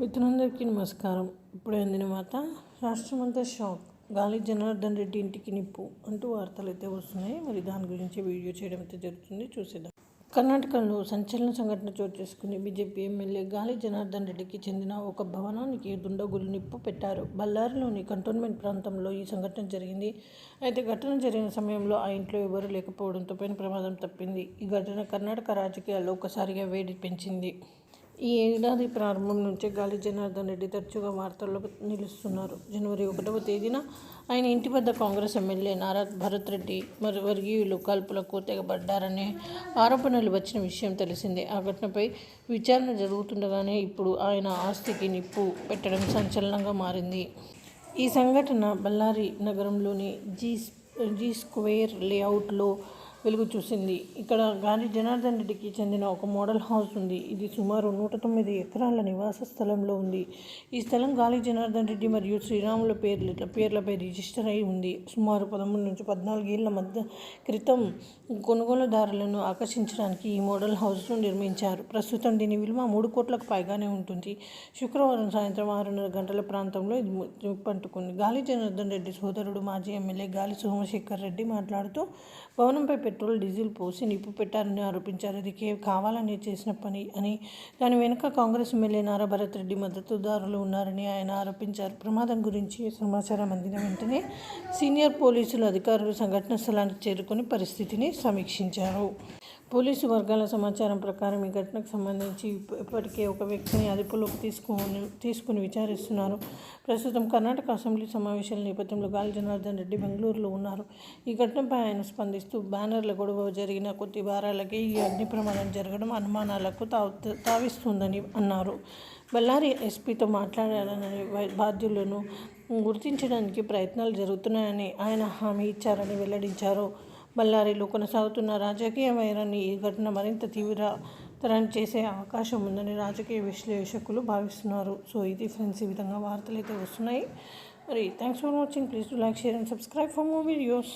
మిత్రులందరికీ నమస్కారం. ఇప్పుడు అందిన వార్త రాష్ట్రమంతా షాక్. గాలి జనార్దన్ రెడ్డి ఇంటికి నిప్పు అంటూ వార్తలు అయితే వస్తున్నాయి. మరి దాని గురించి వీడియో చేయడం అయితే జరుగుతుంది. చూసేద్దాం. కర్ణాటకలో సంచలన సంఘటన చోటు చేసుకుని బీజేపీ ఎమ్మెల్యే గాలి జనార్దన్ రెడ్డికి చెందిన ఒక భవనానికి దుండగులు నిప్పు పెట్టారు. బళ్ళారిలోని కంటోన్మెంట్ ప్రాంతంలో ఈ సంఘటన జరిగింది. అయితే ఘటన జరిగిన సమయంలో ఆ ఇంట్లో ఎవరూ లేకపోవడంతో పైన ప్రమాదం తప్పింది. ఈ ఘటన కర్ణాటక రాజకీయాల్లో ఒకసారిగా వేడి పెంచింది. ఈ ఏడాది ప్రారంభం నుంచే గాలి జనార్దన్ రెడ్డి తరచుగా వార్తల్లో నిలుస్తున్నారు. జనవరి ఒకటవ తేదీన ఆయన ఇంటి వద్ద కాంగ్రెస్ ఎమ్మెల్యే నారా భరత్ రెడ్డి మరి వర్గీయులు కాల్పులకు తెగబడ్డారనే ఆరోపణలు వచ్చిన విషయం తెలిసిందే. ఆ ఘటనపై విచారణ జరుగుతుండగానే ఇప్పుడు ఆయన ఆస్తికి నిప్పు పెట్టడం సంచలనంగా మారింది. ఈ సంఘటన బళ్ళారి నగరంలోని జీ జీ స్క్వేర్ లేఅవుట్లో వెలుగు చూసింది. ఇక్కడ గాంధీ జనార్దన్ రెడ్డికి చెందిన ఒక మోడల్ హౌస్ ఉంది. ఇది సుమారు నూట తొమ్మిది ఎకరాల నివాస స్థలంలో ఉంది. ఈ స్థలం గాలి జనార్దన్ రెడ్డి మరియు శ్రీరాముల పేర్ల పేర్లపై రిజిస్టర్ అయి ఉంది. సుమారు పదమూడు నుంచి పద్నాలుగేళ్ళ మధ్య క్రితం కొనుగోలుదారులను ఆకర్షించడానికి ఈ మోడల్ హౌస్ను నిర్మించారు. ప్రస్తుతం దీని విలువ మూడు కోట్లకు పైగానే ఉంటుంది. శుక్రవారం సాయంత్రం ఆరున్నర గంటల ప్రాంతంలో ఇది పట్టుకుంది గాలి జనార్దన్ రెడ్డి సోదరుడు మాజీ ఎమ్మెల్యే గాలి సోమశేఖర్ రెడ్డి మాట్లాడుతూ భవనంపై పెట్రోల్ డీజిల్ పోసి నిప్పు పెట్టారని ఆరోపించారు. అది కే కావాలని చేసిన పని అని దాని వెనుక కాంగ్రెస్ ఎమ్మెల్యే నారా భరత్ రెడ్డి మద్దతుదారులు ఉన్నారని ఆయన ఆరోపించారు. ప్రమాదం గురించి సమాచారం అందిన వెంటనే సీనియర్ పోలీసులు అధికారులు సంఘటన స్థలానికి చేరుకొని పరిస్థితిని సమీక్షించారు. పోలీసు వర్గాల సమాచారం ప్రకారం ఈ ఘటనకు సంబంధించి ఇప్పటికే ఒక వ్యక్తిని అదుపులోకి తీసుకుని తీసుకుని విచారిస్తున్నారు. ప్రస్తుతం కర్ణాటక అసెంబ్లీ సమావేశాల నేపథ్యంలో గాలి జనార్దన్ రెడ్డి బెంగళూరులో ఉన్నారు. ఈ ఘటనపై ఆయన స్పందిస్తూ బ్యానర్ల గొడవ జరిగిన కొద్ది వారాలకే ఈ అగ్ని ప్రమాదం జరగడం అనుమానాలకు తావు తావిస్తుందని అన్నారు. బళ్ళారి ఎస్పీతో మాట్లాడాలని బాధ్యులను గుర్తించడానికి ప్రయత్నాలు జరుగుతున్నాయని ఆయన హామీ ఇచ్చారని వెల్లడించారు. బళ్ళారిలో కొనసాగుతున్న రాజకీయ వైరాన్ని ఈ ఘటన మరింత తీవ్రతరం చేసే అవకాశం ఉందని రాజకీయ విశ్లేషకులు భావిస్తున్నారు. సో ఇది ఫ్రెండ్స్ ఈ విధంగా వార్తలు అయితే వస్తున్నాయి. మరి thanks for watching please to like share and subscribe for more videos